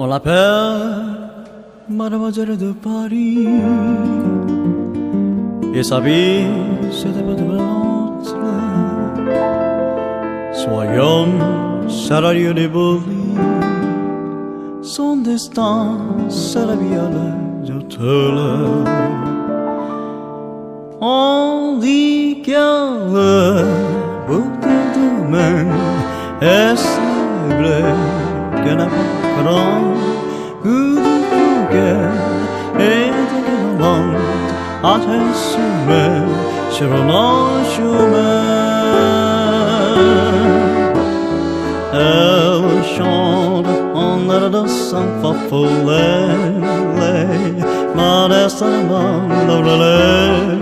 On l'appelle Mademoiselle de Paris. Et sa vie, c'est pas de blanche. Soyons salariés vos vies Son destin, c'est la vie à l'heure On dit qu'elle, beaucoup de mains, est bleu gonna walk along Good girl, and get along Ateşime, şırnaşime Elle chante en adressant farfoulet Modestement, le relais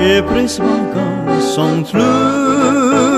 Et prise mon corps sans trou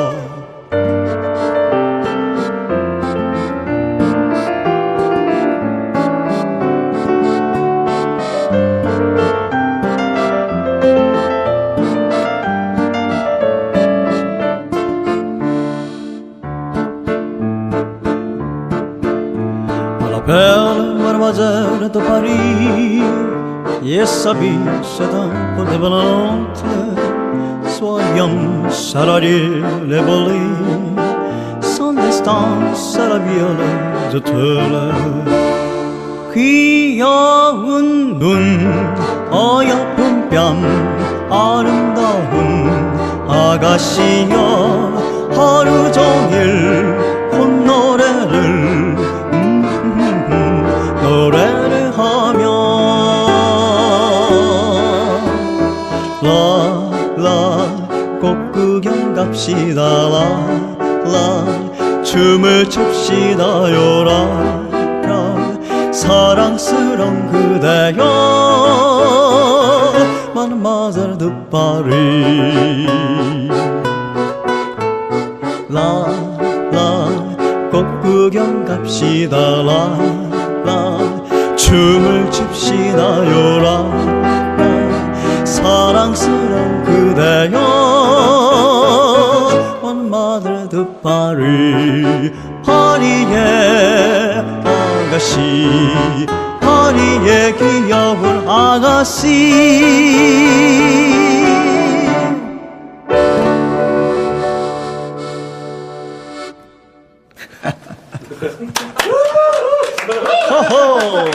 Perle, mademoiselle de Paris, et sa vie s t e n d de volante. Soyons salariés les volets, sans distance à la violette de Tele. 귀여운 눈 어여쁜 뺨 아름다운 아가씨여 하루 종일 꽃 구경 그 갑시다 라라 춤을 춥시다 요라 라 사랑스런 그대여 마마젤 드 파리 라라 꽃 구경 갑시다 라라 춤을 춥시다 요 드파를 파리의 아가씨 파리의 귀여운 아가씨 호호